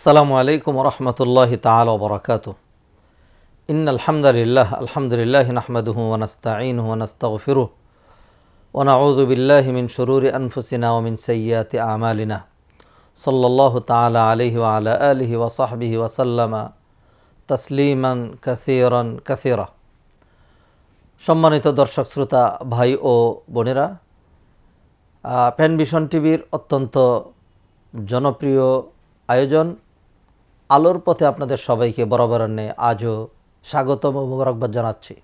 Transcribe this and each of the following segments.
আসসালামু আলাইকুম রহমতুল্লাহ তাল বরকাত ইন আলহামদুলিল্লাহ আলহামদুলিল্লাহ নাহমদহু ওনস্তাঈন ওনস্তফিরু ওনাউজুবিল্লাহ মিন শরুর আনফুসিনা ওমিন সৈয়াত আমালিনা। সাল্লাহ তালা আলহি আলা আলহি ওসাহবিহি ওসাল্লামা তসলিমান কাসিরন কাসিরা। সম্মানিত দর্শক, শ্রোতা, ভাই ও বোনেরা প্যান ভিশন টিভির অত্যন্ত জনপ্রিয় আয়োজন আলোর পথে আপনাদের সবাইকে বরাবরণ্যে আজও স্বাগতম ও মোবারকবাদ জানাচ্ছি।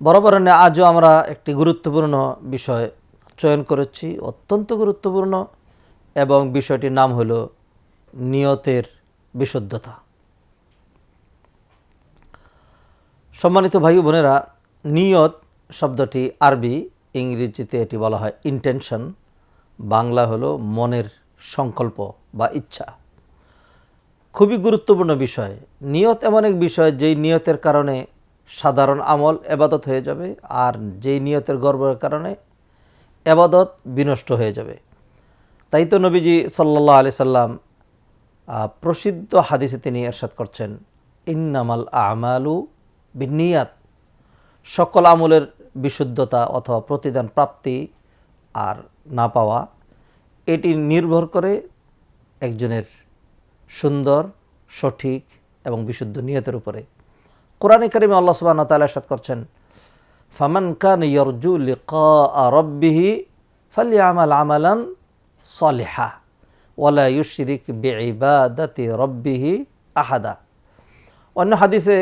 বরাবরণ্যে আজও আমরা একটি গুরুত্বপূর্ণ বিষয় চয়ন করেছি, অত্যন্ত গুরুত্বপূর্ণ এবং বিষয়টির নাম হলো নিয়তের বিশুদ্ধতা। সম্মানিত ভাই বোনেরা, নিয়ত শব্দটি আরবি, ইংরেজিতে এটি বলা হয় ইন্টেনশন বাংলা হলো মনের সংকল্প বা ইচ্ছা। খুবই গুরুত্বপূর্ণ বিষয়। নিয়ত এমন এক বিষয় যেই নিয়তের কারণে সাধারণ আমল এবাদত হয়ে যাবে আর যেই নিয়তের গর্বের কারণে এবাদত বিনষ্ট হয়ে যাবে। তাই তো নবীজি সাল্লাহ আলি সাল্লাম প্রসিদ্ধ হাদিসে তিনি এরশাদ করছেন, ইন্নামাল আমালু বিনিয়াত সকল আমলের বিশুদ্ধতা অথবা প্রতিদান প্রাপ্তি আর না পাওয়া, এটি নির্ভর করে একজনের সুন্দর, সঠিক এবং বিশুদ্ধ নিয়তের উপরে। কোরআন করিমে আল্লাহ সুবাহ তালা সাত করছেন, ফামান কান ইয়রজু লিকা রব্বিহি ফালি আমাল আমালান সলেহা ওয়ালা ইউশরিক বেঈবাদাতি রব্বিহি আহাদা। অন্য হাদিসে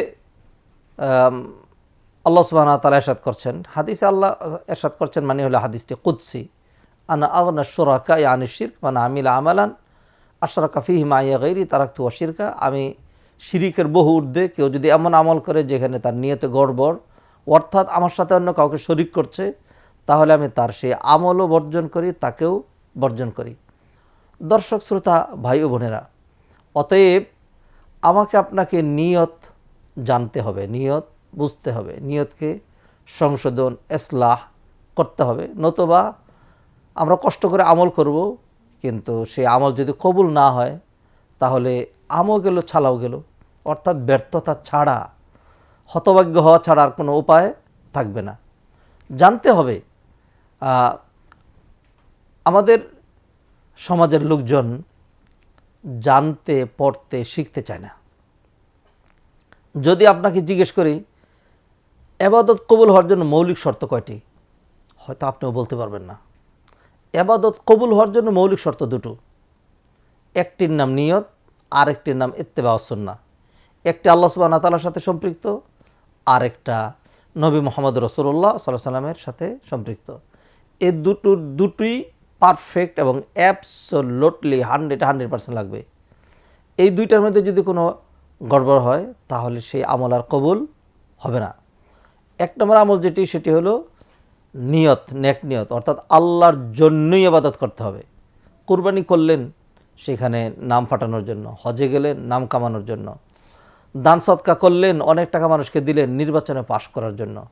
আল্লাহ সুবাহ তালা এরশাদ করছেন, হাদিসে আল্লাহ এরশাদ করছেন মানে হলো হাদিসটি কুৎসি আনা আগনা সুরাকা আনি শির্ক মানে আমিলা আমালান আশরাকা ফিহি মাইয়া গৈরি তারাক্তু অশিরকা আমি শিরিকের বহু ঊর্ধ্বে কেউ যদি এমন আমল করে যেখানে তার নিয়তে গড়বড়, অর্থাৎ আমার সাথে অন্য কাউকে শরিক করছে, তাহলে আমি তার সেই আমলও বর্জন করি, তাকেও বর্জন করি। দর্শক, শ্রোতা, ভাই ও বোনেরা, অতএব আমাকে আপনাকে নিয়ত জানতে হবে, নিয়ত বুঝতে হবে, নিয়তকে সংশোধন, এসলাহ করতে হবে। নতুবা আমরা কষ্ট করে আমল করব কিন্তু সে আমল যদি কবুল না হয়, তাহলে আমও গেল, ছালাও গেল। অর্থাৎ ব্যর্থতা ছাড়া, হতভাগ্য হওয়া ছাড়া আর কোনো উপায় থাকবে না। জানতে হবে আমাদের সমাজের লোকজন জানতে, পড়তে, শিখতে চায় না। যদি আপনাকে জিজ্ঞেস করি, এবাদত কবুল হওয়ার জন্য মৌলিক শর্ত কয়টি? হয়তো আপনিও বলতে পারবেন না। এবাদত কবুল হওয়ার জন্য মৌলিক শর্ত দুটো। একটির নাম নিয়ত, আরেকটির নাম ইত্তেবা অসন্না একটি আল্লাহ সুবাহ তালার সাথে সম্পৃক্ত, আরেকটা নবী মোহাম্মদ রসুল্লাহ সাল্লাহ সাল্লামের সাথে সম্পৃক্ত। এ দুটো, দুটোই পারফেক্ট এবং অ্যাবসোলোটলি হান্ড্রেড হান্ড্রেড পার্সেন্ট লাগবে। এই দুইটার মধ্যে যদি কোনো গড়বড় হয়, তাহলে সেই আমল আর কবুল হবে না। এক নম্বর আমল যেটি, সেটি হলো নিয়ত, নেক নিয়ত, অর্থাৎ আল্লাহর জন্যই আবাদত করতে হবে। কুরবানি করলেন, সেখানে নাম ফাটানোর জন্য, হজে গেলেন, নাম কামানোর জন্য। দান সৎকা করলেন, অনেক টাকা মানুষকে দিলেন, নির্বাচনে পাশ করার জন্য।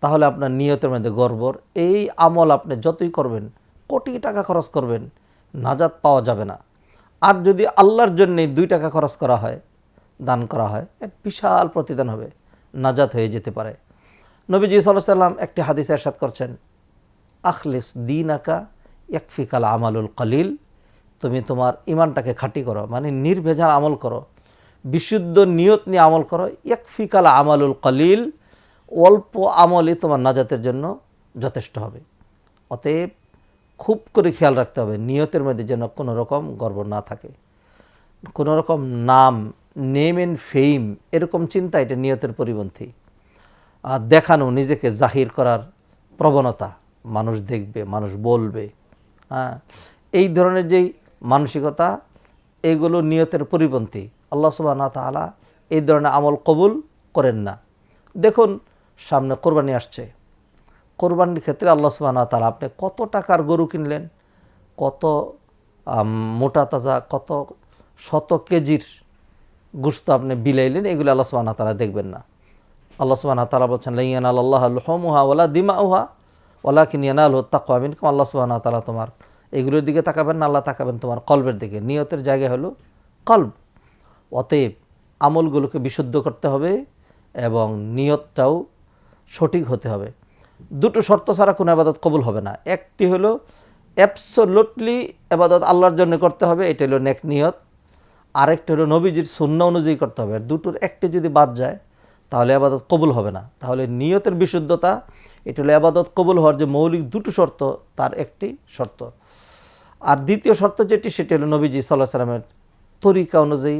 তাহলে আপনার নিয়তের মধ্যে গর্বর এই আমল আপনি যতই করবেন, কোটি টাকা খরচ করবেন, নাজাত পাওয়া যাবে না। আর যদি আল্লাহর জন্যেই দুই টাকা খরচ করা হয়, দান করা হয়, এর বিশাল প্রতিদান হবে, নাজাত হয়ে যেতে পারে। নবীজি সাল্লাহ সাল্লাম একটি হাদিস এরশাদ করছেন, আখলিস দিন আকা একফিকাল আমালুল কলিল তুমি তোমার ইমানটাকে খাঁটি করো মানে নির্ভেজাল আমল করো, বিশুদ্ধ নিয়ত নিয়ে আমল করো একফিকাল আমালুল কলিল, অল্প আমলই তোমার নাজাতের জন্য যথেষ্ট হবে। অতএব খুব করে খেয়াল রাখতে হবে, নিয়তের মধ্যে যেন কোনো রকম গর্ব না থাকে। কোনো রকম নাম নেম এন্ড ফেইম এরকম চিন্তা এটা নিয়তের পরিপন্থী। দেখানো নিজেকে জাহির করার প্রবণতা। মানুষ দেখবে, মানুষ বলবে। হ্যাঁ এই ধরনের যেই মানসিকতা, এগুলো নিয়তের পরিপন্থী। আল্লাহ সুবাহ তাআলা এই ধরনের আমল কবুল করেন না। দেখুন, সামনে কোরবানি আসছে। কোরবানির ক্ষেত্রে আল্লাহ সুবাহ তাআলা আপনি কত টাকার গরু কিনলেন? কত মোটা তাজা, কত শত কেজির গুস্ত আপনি বিলাইলেন? এগুলো আল্লাহ সুবাহ তাআলা দেখবেন না। আল্লাহ সুবাহ তালা বলছেন, লাইয়ান আল্লাহ হমুহা ওলা দিমা উহা ওলা কিনিয়ানা আল তাকুয়া মিনকুম আল্লাহ সুবাহ তালা তোমার? এগুলোর দিকে তাকাবেন না, আল্লাহ তাকাবেন তোমার কলবের দিকে। নিয়তের জায়গা হলো কল্ব। অতএব আমলগুলোকে বিশুদ্ধ করতে হবে এবং নিয়তটাও সঠিক হতে হবে। দুটো শর্ত ছাড়া কোনো আবাদত কবুল হবে না। একটি হলো অ্যাবসোলুটলি আবাদত আল্লাহর জন্য করতে হবে এটা হলো নেক নিয়ত। আরেকটা হলো নবীজির শূন্য অনুযায়ী করতে হবে। দুটোর একটি যদি বাদ যায় তাহলে আবাদত কবুল হবে না। তাহলে নিয়তের বিশুদ্ধতা, এটা হলো আবাদত কবুল হওয়ার যে মৌলিক দুটো শর্ত, তার একটি শর্ত। আর দ্বিতীয় শর্ত যেটি, সেটি হলো নবীজি সাল্লাহ সাল্লামের তরিকা অনুযায়ী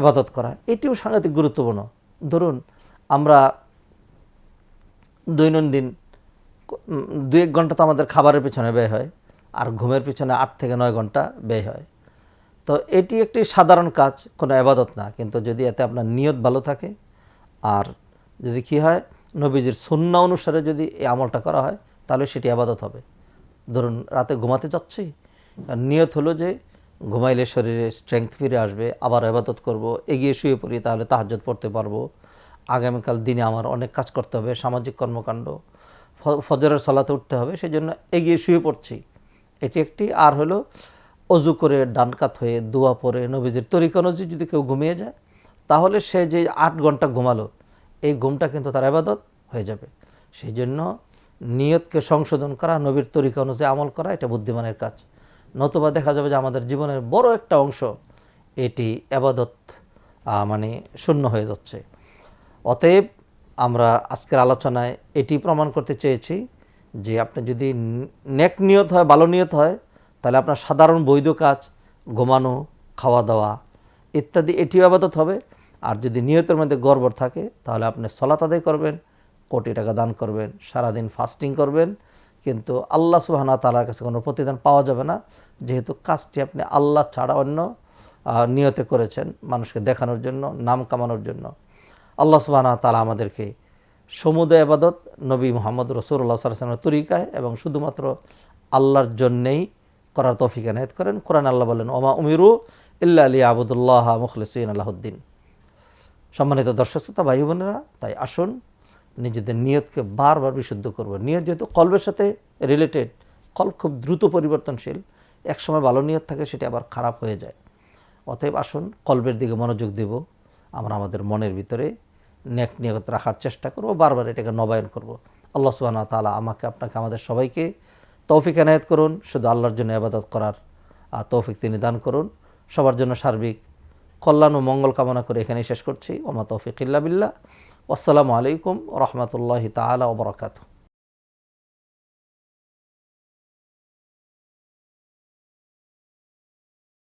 আবাদত করা। এটিও সাংঘাতিক গুরুত্বপূর্ণ। ধরুন, আমরা দৈনন্দিন দু এক ঘণ্টা তো আমাদের খাবারের পিছনে ব্যয় হয়, আর ঘুমের পিছনে আট থেকে নয় ঘণ্টা ব্যয় হয়। তো এটি একটি সাধারণ কাজ, কোনো আবাদত না। কিন্তু যদি এতে আপনার নিয়ত ভালো থাকে, আর যদি কি হয়, নবীজির সুন্না অনুসারে যদি এই আমলটা করা হয়, তাহলে সেটি আবাদত হবে। ধরুন, রাতে ঘুমাতে যাচ্ছি নিয়ত হলো যে ঘুমাইলে শরীরে স্ট্রেংথ ফিরে আসবে, আবার আবাদত করব, এগিয়ে শুয়ে পড়ি, তাহলে তাহাজ্জত পড়তে পারব। আগামীকাল দিনে আমার অনেক কাজ করতে হবে, সামাজিক কর্মকাণ্ড ফজরের সলাতে উঠতে হবে সেই জন্য এগিয়ে শুয়ে পড়ছি। এটি একটি, আর হলো অজু করে ডানকাত হয়ে দোয়া পরে নবীজির তরিকা অনুযায়ী যদি কেউ ঘুমিয়ে যায়, তাহলে সে যে আট ঘণ্টা ঘুমালো, এই ঘুমটা কিন্তু তার আবাদত হয়ে যাবে। সেই জন্য নিয়তকে সংশোধন করা, নবীর তরিকা অনুযায়ী আমল করা, এটা বুদ্ধিমানের কাজ। নতুবা দেখা যাবে যে আমাদের জীবনের বড় একটা অংশ এটি আবাদত মানে শূন্য হয়ে যাচ্ছে। অতএব আমরা আজকের আলোচনায় এটি প্রমাণ করতে চেয়েছি যে আপনি যদি নেক নিয়ত হয়, ভালো নিয়ত হয় তাহলে আপনার সাধারণ বৈধ কাজ, ঘুমানো খাওয়া দাওয়া ইত্যাদি এটিও আবাদত হবে। আর যদি নিয়তের মধ্যে গড়বড় থাকে, তাহলে আপনি সলাত আদায় করবেন, কোটি টাকা দান করবেন, সারাদিন ফাস্টিং করবেন। কিন্তু আল্লাহ সুবাহানা তালার কাছে কোনো প্রতিদান পাওয়া যাবে না। যেহেতু কাজটি আপনি আল্লাহ ছাড়া অন্য নিয়তে করেছেন মানুষকে দেখানোর জন্য, নাম কামানোর জন্য। আল্লাহ সুবাহানা তালা আমাদেরকে সমুদয় আবাদত নবী মোহাম্মদ রসুল্লাহ সাল্লামের তরিকায় এবং শুধুমাত্র আল্লাহর জন্যেই করার তৌফিক এনায়ত করেন। কোরআন আল্লাহ বলেন, ওমা উমিরু ইল্লা আলী আবুদুল্লাহ মুখলিসিন আলাহদ্দিন সম্মানিত দর্শক শ্রোতা, ভাই বোনেরা, তাই আসুন, নিজেদের নিয়তকে বারবার বিশুদ্ধ করব। নিয়ত যেহেতু কলবের সাথে রিলেটেড কল খুব দ্রুত পরিবর্তনশীল, একসময় ভালো নিয়ত থাকে সেটি আবার খারাপ হয়ে যায়। অতএব আসুন, কলবের দিকে মনোযোগ দেব, আমরা আমাদের মনের ভিতরে নেক নিয়ত রাখার চেষ্টা করব, বারবার এটাকে নবায়ন করব। আল্লাহ সুবহানাহু ওয়া তাআলা আমাকে, আপনাকে, আমাদের সবাইকে তৌফিক এনায়ত করুন, শুধু আল্লাহর জন্য আবাদত করার, আর তৌফিক তিনি দান করুন। সবার জন্য সার্বিক কল্যাণ ও মঙ্গল কামনা করে এখানেই শেষ করছি। ওমা তৌফিক ইল্লা বিল্লাহ। আসসালামু আলাইকুম রহমতুল্লাহি তালা ওবরাকাতুহু